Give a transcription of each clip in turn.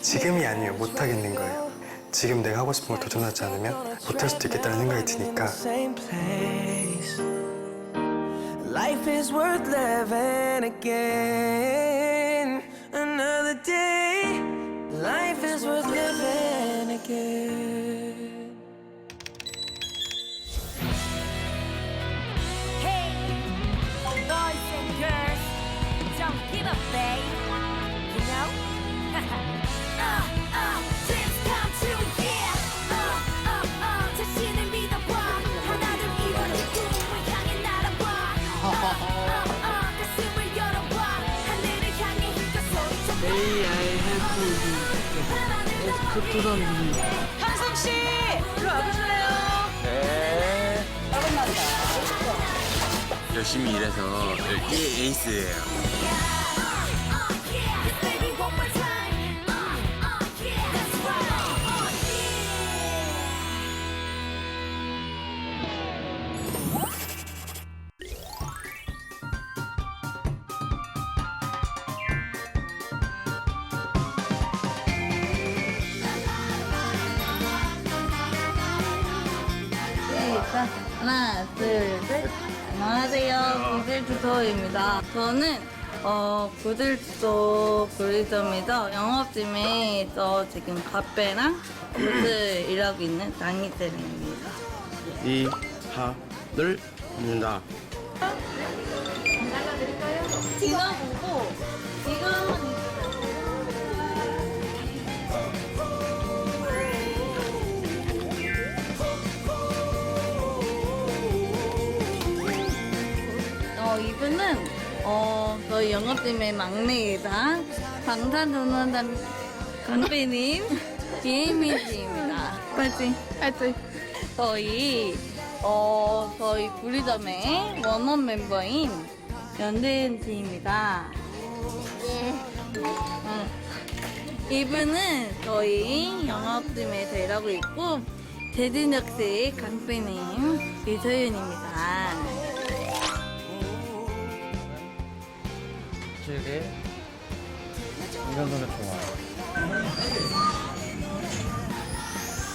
지금이 아니에요. 못하겠는 거예요. 지금 내가 하고 싶은 걸 도전하지 않으면 못할 수도 있겠다는 생각이 드니까 Same place. Life is worth living again. Another day. Life is worth living again. Hey, boys and girls, don't give up, babe. 한성 씨, 일로 와보실래요? 열심히 일해서 에이스예요. 하나, 둘, 셋. 안녕하세요. 구들투토입니다. 저는 어, 구들투토 브리점에서 영업팀에서 지금 카페랑 구들 일하고 있는 장희태입니다. 이 하 늘 입니다. 지금 보고 지금 저희 영업팀의 막내이자 방탄소년단 강배님 김혜지입니다. 파이팅! 파이팅! 저희 어, 저희 구리점의 원원 멤버인 연대은 씨입니다. 응. 이분은 저희 영업팀에서 일하고 있고 대진역시 강배님 이소윤입니다. 확실히 이런 노래 좋아요.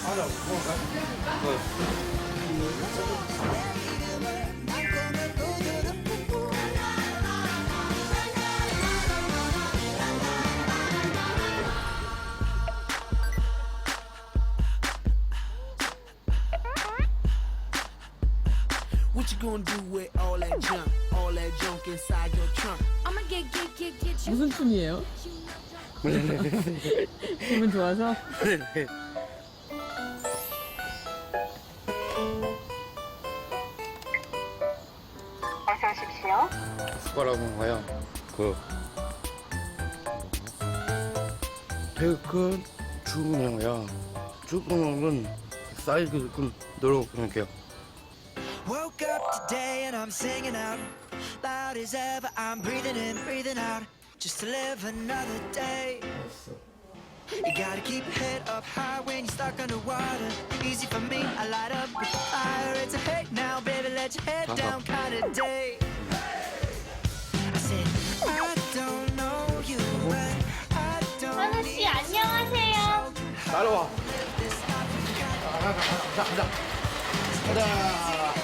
What gonna do with all that junk? All that junk inside your trunk? I'ma get, get, get, get you. 무슨 춤이에요? 기분 좋아서? 숟가락은 거요. 그 배그 죽으면요. 죽으면 사이즈 좀 늘어볼게요. Woke up today and I'm singing out loud as ever. I'm breathing in, breathing out just to live another day. You gotta keep your head up high when you're stuck underwater. Easy for me, I light up with the fire. It's a hate now, baby, let your head down kind of day. I said, I don't know you, but I don't 하나 씨 안녕하세요. 따라와. I love coffee, I love tea, I love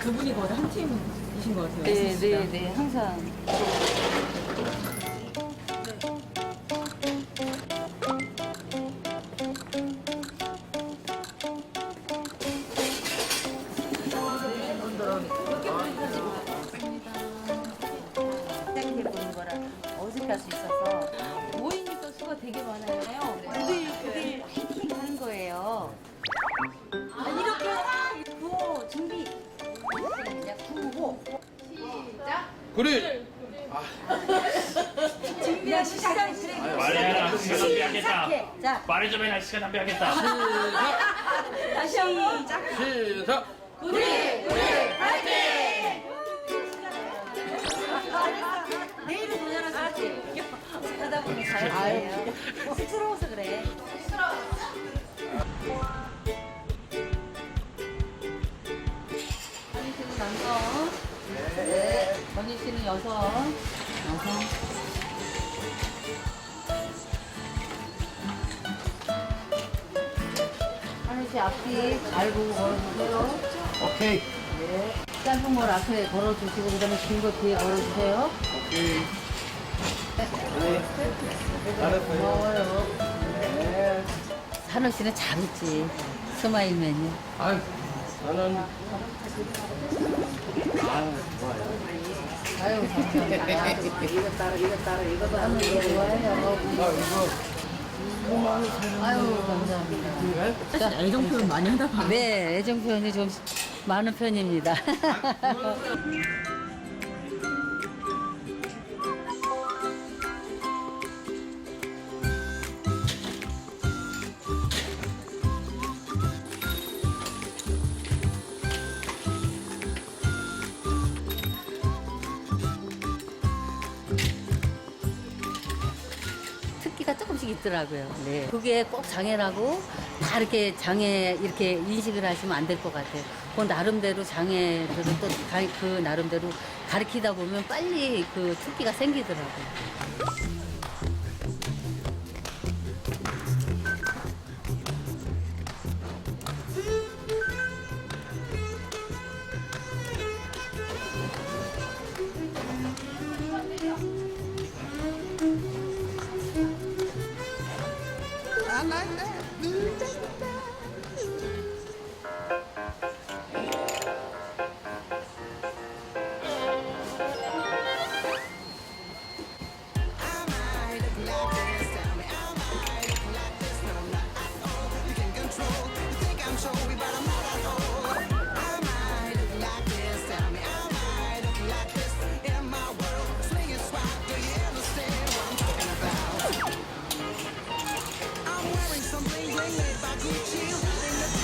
두 분이 거의 한 팀이신 것 같아요. 네, 네, 네, 항상. 그래. 말해라 시간 낭비하겠다 자, 말해 좀 해라 시간 낭비하겠다. 다시 한번. 시작. 내일은 도전할 수 있지. 하다 보면 잘해요. 건희 씨는 여성. 여성. 하늘 씨 앞뒤 잘 보고 걸어주세요. 오케이. 네. 짧은 걸 앞에 걸어주시고 그다음에 긴 거 뒤에 걸어주세요. 오케이. 고마워요. 네. 산호 씨는 잘했지. 스마일맨이. 아, 나는 아유, 감사합 니다. 이거 따라, 이거 따라, 이거 따라. 하는 거 좋아해요. 아유, 감사합니다. 사실 애정 표현 많이 하다 봐. 네, 애정 표현이 좀 많은 편입니다. 있더라고요. 네. 그게 꼭 장애라고 다 이렇게 장애 이렇게 인식을 하시면 안 될 것 같아요. 그 나름대로 장애들을 또그 나름대로 가르치다 보면 빨리 그 특기가 생기더라고요.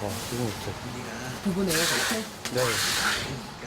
far. I'm just digging for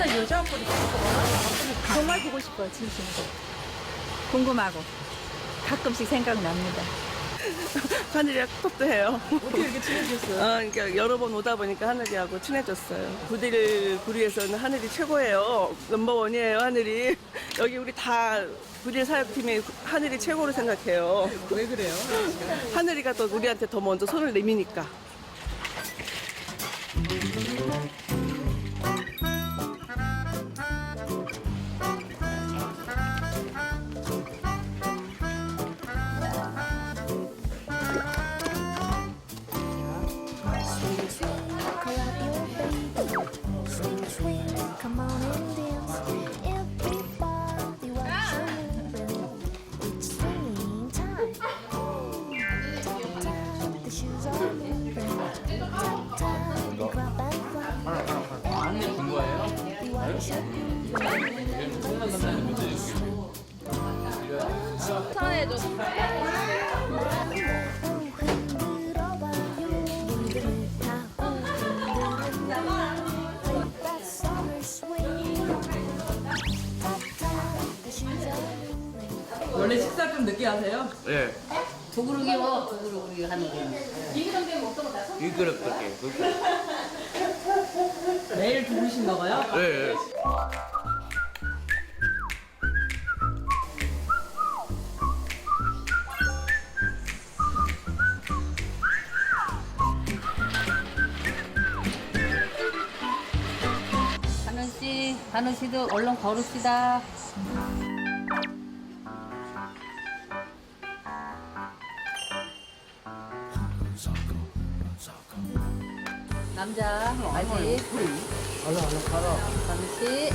맨날 여자 앞으로 정말 보고 싶어요, 진심으로. 궁금하고 가끔씩 생각납니다. 하늘이랑 톡톡도 해요. 어떻게 이렇게 친해졌어요? 어, 그러니까 여러 번 오다 보니까 하늘이하고 친해졌어요. 부디를 부리에서는 하늘이 최고예요. 넘버원이에요, 하늘이. 여기 우리 다 부디 사역팀이 하늘이 최고로 생각해요. 왜 그래요? 하늘이가 더 우리한테 더 먼저 손을 내미니까. 식사 좀 늦게 하세요? 예. 두 그릇이요. 두 그릇 우리 하는 거는. 이 그릇 그렇게. 그렇게. 매일 두 그릇씩 먹어요? 예, 예. 한은 씨, 한은 씨도 얼른 걸읍시다. 남자, 아직. 얼른 가라. 한은 씨,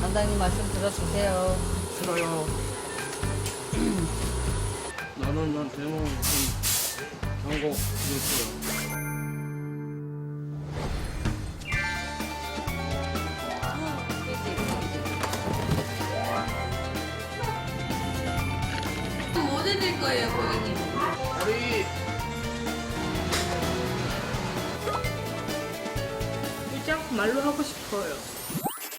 원장님 말씀 들어주세요. 싫어요. 나는 난 대모임 좀 경고 드릴게요. 말로 하고 싶어요.